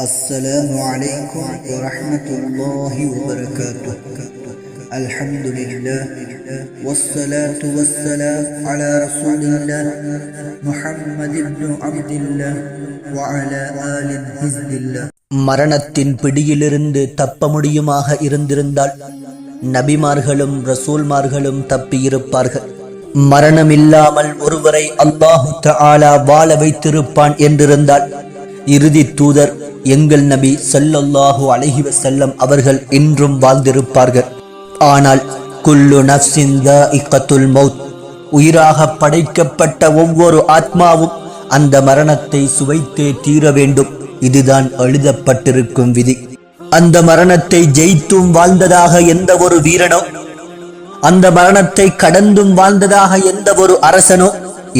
السلام عليكم ورحمة الله وبركاته الحمد لله والصلاة والسلام على رسول الله محمد بن عبد الله وعلى آل حزب الله மரணத்தின் பிடியிலிருந்து தப்ப முடியுமாக இருந்திருந்தால் நபிமார்களும் ரசூல்மார்களும் தப்பியிருப்பார்கள் மரணமில்லாமல் ஒருவரை அல்லாஹு தஆலா வாழ வைத்திருப்பான் என்றிருந்தால் இறுதி தூதர் எங்கள் நபி ஸல்லல்லாஹு அலைஹி செல்லம் அவர்கள் இன்றும் வாழ்ந்திருப்பார்கள். ஆனால் குல்லு நஃப்ஸின் இக்கத்துல் மௌத் உயிராக படைக்கப்பட்ட ஒவ்வொரு ஆத்மாவும் அந்த மரணத்தை சுவைத்தே தீர வேண்டும். இதுதான் எழுதப்பட்டிருக்கும் விதி. அந்த மரணத்தை ஜெயித்தும் வாழ்ந்ததாக எந்த ஒரு வீரனோ அந்த மரணத்தை கடந்தும் வாழ்ந்ததாக எந்த ஒரு அரசனோ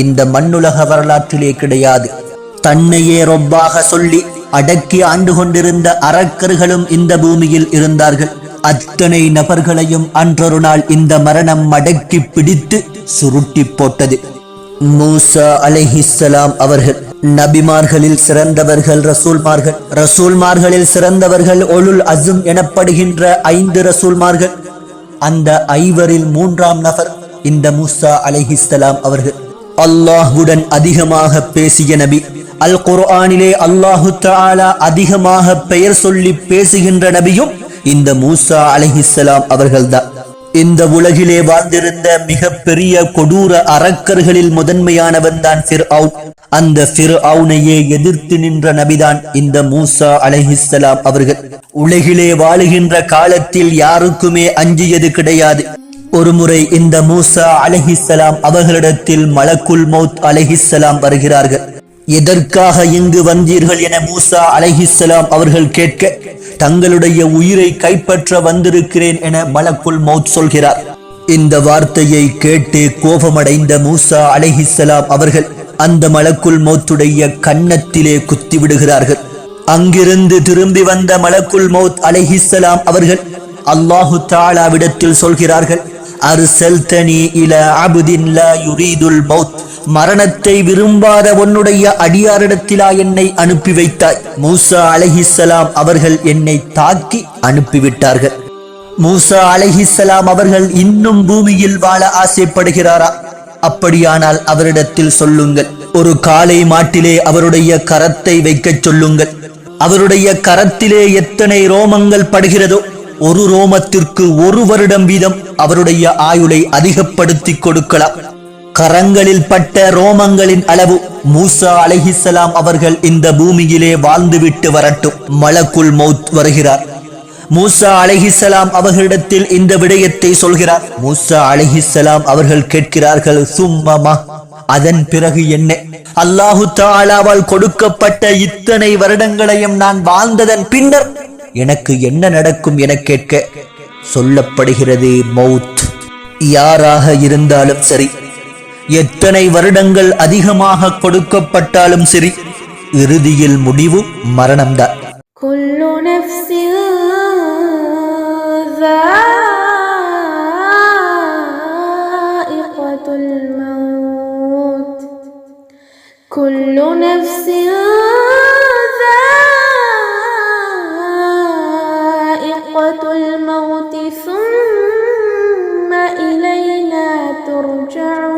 இந்த மண்ணுலக வரலாற்றிலே கிடையாது. தன்னையே ரொப்பாக சொல்லி அடக்கி ஆண்டு கொண்டிருந்த அரக்கர்களும் இந்த பூமியில் இருந்தார்கள். அத்தனை நபர்களையும் அன்றொரு நாள் இந்த மரணம் மடக்கி பிடித்து சுருட்டி போட்டது. மூசா அலைஹிஸ்ஸலாம் அவர்கள் நபிமார்களில் சிறந்தவர்கள் ரசூல்மார்கள். ரசூல்மார்களில் சிறந்தவர்கள் ஒலுல் அசும் எனப்படுகின்ற ஐந்து ரசூல்மார்கள். அந்த ஐவரில் மூன்றாம் நபர் இந்த மூசா அலைஹிஸ்ஸலாம் அவர்கள். அல்லாஹுடன் அதிகமாக பேசிய நபி அல் குர்ஆனிலே அல்லாஹு தாலா அதிகமாக பெயர் சொல்லி பேசுகின்ற நபியும் இந்த மூசா அலைஹிஸ்ஸலாம் அவர்கள்தான். இந்த உலகிலே வாழ்ந்திருந்த மிக பெரிய கொடூர அரக்கர்களில் முதன்மையானவன் தான் அந்த ஃபிர்அவுனையே எதிர்த்து நின்ற நபிதான் இந்த மூசா அலைஹிஸ்ஸலாம் அவர்கள். உலகிலே வாழுகின்ற காலத்தில் யாருக்குமே அஞ்சியது கிடையாது. ஒருமுறை இந்த மூசா அலைஹிஸ்ஸலாம் அவர்களிடத்தில் மலக்குல் மௌத் அலைஹிஸ்ஸலாம் வருகிறார்கள். எதற்காக இங்கு வந்தீர்கள் என மூசா அலைஹிஸ்லாம் அவர்கள் கேட்க தங்களுடைய உயிரை கைப்பற்ற வந்திருக்கிறேன் என மலக்குல் மௌத் சொல்கிறார். இந்த வார்த்தையை கேட்டு கோபமடைந்த மூசா அலைஹிஸ்லாம் அவர்கள் அந்த மலக்குல் மௌத்துடைய கன்னத்திலே குத்தி விடுகிறார்கள் அங்கிருந்து திரும்பி வந்த மலக்குல் மௌத் அலைஹிஸ்லாம் அவர்கள் அல்லாஹு தாலாவிடத்தில் சொல்கிறார்கள் அர்சல்தனி இல அபுதின் லா யுரீதுல் மௌத் மரணத்தை விரும்பாத உன்னுடைய அடியாரிடத்திலா என்னை அனுப்பி வைத்தாய். மூசா அலஹிசலாம் அவர்கள் என்னை தாக்கி அனுப்பிவிட்டார்கள். மூசா அலஹிசலாம் அவர்கள் இன்னும் பூமியில் வாழ ஆசைப்படுகிறாரா? அப்படியானால் அவரிடத்தில் சொல்லுங்கள். ஒரு காலை மாட்டிலே அவருடைய கரத்தை வைக்கச் சொல்லுங்கள். அவருடைய கரத்திலே எத்தனை ரோமங்கள் படுகிறதோ ஒரு ரோமத்திற்கு ஒரு வருடம் வீதம் அவருடைய ஆயுளை அதிகப்படுத்தி கொடுக்கலாம். கரங்களில் பட்ட ரோமங்களின் அளவு மூசா அலஹிசலாம் அவர்கள் இந்த பூமியிலே வாழ்ந்துவிட்டு வரட்டும். மலக்குல் மௌத் வருகிறார். மூசா அலஹிசலாம் அவர்களிடத்தில் இந்த விடயத்தை சொல்கிறார். மூசா அலஹிசலாம் அவர்கள் கேட்கிறார்கள் சும்மமா அதன் பிறகு என்ன? அல்லாஹு தாலாவால் கொடுக்கப்பட்ட இத்தனை வருடங்களையும் நான் வாழ்ந்ததன் பின்னர் எனக்கு என்ன நடக்கும் என கேட்க சொல்லப்படுகிறது மௌத். யாராக இருந்தாலும் சரி எத்தனை வருடங்கள் அதிகமாக கொடுக்கப்பட்டாலும் சரி இறுதியில் முடிவு மரணம்தான். كل نفس ذائقة الموت ثم إلينا ترجعون